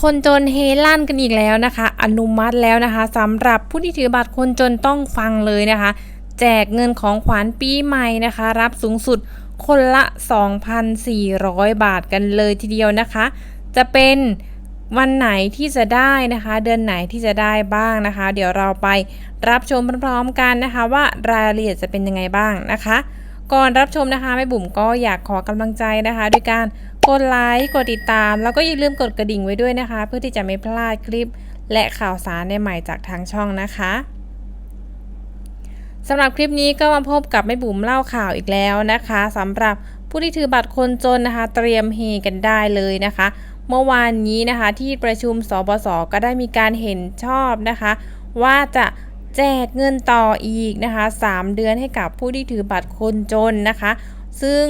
คนจนเฮลั่นกันอีกแล้วนะคะ อนุมัติแล้วนะคะสำหรับผู้ที่ถือบัตรคนจนต้องฟังเลยนะคะ แจกเงินของขวัญปีใหม่นะคะ รับสูงสุดคนละ 2,400 บาทกันเลยทีเดียวนะคะ จะเป็นวันไหนที่จะได้นะคะ เดือนไหนที่จะได้บ้างนะคะ เดี๋ยวเราไปรับชมพร้อมๆกันนะคะ ว่ารายละเอียดจะเป็นยังไงบ้างนะคะ ก่อนรับชมนะคะแม่บุ๋มก็อยากขอกำลังใจนะคะ ด้วยการ กดไลค์กดติดตาม แล้วก็อย่าลืมกดกระดิ่งไว้ด้วยนะคะ เพื่อที่จะไม่พลาดคลิป และข่าวสารใหม่จากทางช่องนะคะสำหรับคลิปนี้ก็มาพบกับแม่บุ๋มเล่าข่าวอีกแล้วนะคะสำหรับผู้ที่ถือบัตรคนจนนะคะ เตรียมเฮกันได้เลยนะคะ เมื่อวานนี้นะคะที่ประชุมสบศก็ได้มีการเห็นชอบนะคะ ว่าจะแจกเงินต่ออีกนะคะ 3 เดือนให้กับผู้ที่ถือบัตรคนจนนะคะ ซึ่ง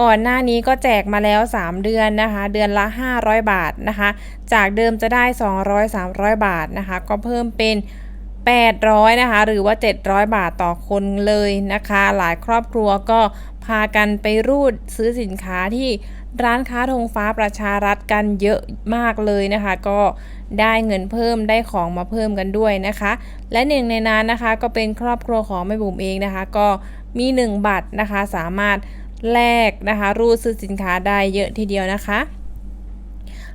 ก่อนหน้านี้ก็แจกมาแล้ว 3 เดือนนะคะ เดือนละ 500 บาทนะคะ จากเดิมจะได้ 200 300 บาทนะคะ ก็เพิ่มเป็น800นะคะ หรือว่า 700 บาทต่อคนเลยนะคะ หลายครอบครัวก็พากันไปรูดซื้อสินค้าที่ร้านค้าธงฟ้าประชารัฐกันเยอะมากเลยนะคะ ก็ได้เงินเพิ่มได้ของมาเพิ่มกันด้วยนะคะ และหนึ่งในนั้นนะคะ ก็เป็นครอบครัวของแม่บุ๋มเองนะคะ ก็มี 1 บัตรนะคะสามารถ แลกนะคะ รูดซื้อสินค้าได้เยอะทีเดียวนะคะ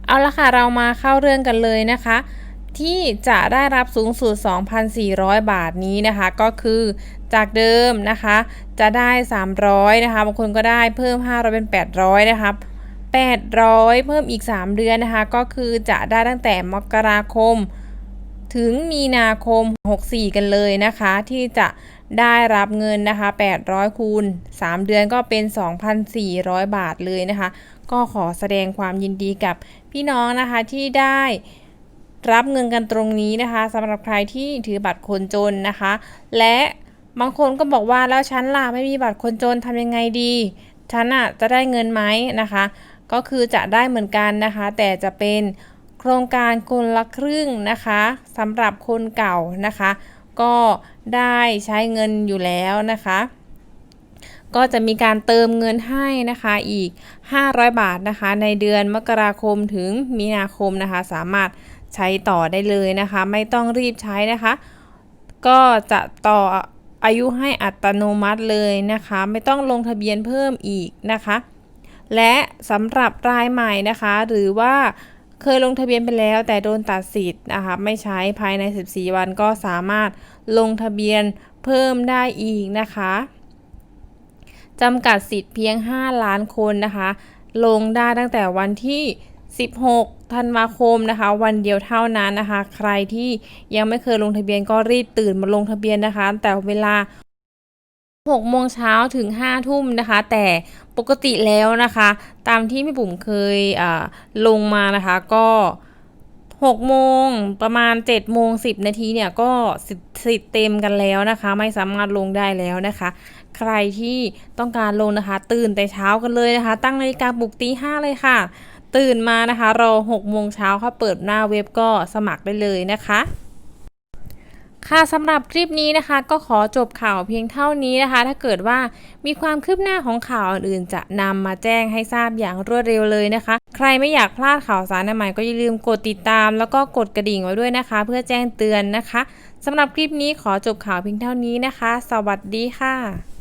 เอาละค่ะเรามาเข้าเรื่องกันเลยนะคะ ที่จะได้รับสูงสุด 2,400 บาทนี้นะคะ ก็คือจากเดิมนะคะ จะได้ 300นะคะบางคนก็ได้เพิ่ม 500 เป็น 800 นะคะ800 เพิ่มอีก 3 เดือนนะคะ ก็คือจะได้ตั้งแต่มกราคม ถึงมีนาคม 64 กันเลยนะคะ ที่จะได้รับเงินนะคะ 800 คูณ 3 เดือนก็เป็น 2,400 บาทเลยนะคะ ก็ขอแสดงความยินดีกับพี่น้องนะคะที่ได้รับเงินกันตรงนี้นะคะสำหรับใครที่ถือบัตรคนจนนะคะ และบางคนก็บอกว่าแล้วฉันล่ะไม่มีบัตรคนจนทำยังไงดีฉันอะจะได้เงินไหมนะคะ ก็คือจะได้เหมือนกันนะคะ แต่จะเป็น โครงการคนละครึ่งนะคะสำหรับคนเก่านะคะ ก็ได้ใช้เงินอยู่แล้วนะคะ ก็จะมีการเติมเงินให้นะคะอีก 500 บาทนะคะ ในเดือนมกราคมถึงมีนาคมนะคะ สามารถใช้ต่อได้เลยนะคะ ไม่ต้องรีบใช้นะคะ ก็จะต่ออายุให้อัตโนมัติเลยนะคะ ไม่ต้องลงทะเบียนเพิ่มอีกนะคะ และสำหรับรายใหม่นะคะ หรือว่า เคยลงทะเบียนไปแล้วแต่โดนตัดสิทธิ์นะคะไม่ใช้ภายใน 14 วันก็สามารถลงทะเบียนเพิ่มได้อีกนะคะจำกัดสิทธิ์เพียง 5 ล้านคนนะคะ ลงได้ตั้งแต่วันที่ 16 ธันวาคมนะคะ วันเดียวเท่านั้นนะคะ ใครที่ยังไม่เคยลงทะเบียนก็รีบตื่นมาลงทะเบียนนะคะ แต่เวลา 6โมงเช้าถึง5ทุ่มนะคะ แต่ปกติแล้วนะคะ ตามที่พี่บุ๋มเคยลงมานะคะ ก็6โมงประมาณ7โมง10 นาทีเนี่ยก็สิทธิ์เต็มกันแล้วนะคะ ไม่สามารถลงได้แล้วนะคะ ใครที่ต้องการลงนะคะ ตื่นแต่เช้ากันเลยนะคะ ตั้งนาฬิกาปลุกตีห้าเลยค่ะ ตื่นมานะคะรอ6โมงเช้าค่ะเปิดหน้าเว็บก็สมัครได้เลยนะคะ ค่ะสำหรับคลิปนี้นะคะ ก็ขอจบข่าวเพียงเท่านี้นะคะ ถ้าเกิดว่ามีความคืบหน้าของข่าวอื่นจะนำมาแจ้งให้ทราบอย่างรวดเร็วเลยนะคะ ใครไม่อยากพลาดข่าวสารใหม่ก็อย่าลืมกดติดตาม แล้วก็กดกระดิ่งไว้ด้วยนะคะ เพื่อแจ้งเตือนนะคะสำหรับคลิปนี้ขอจบข่าวเพียงเท่านี้นะคะ สวัสดีค่ะ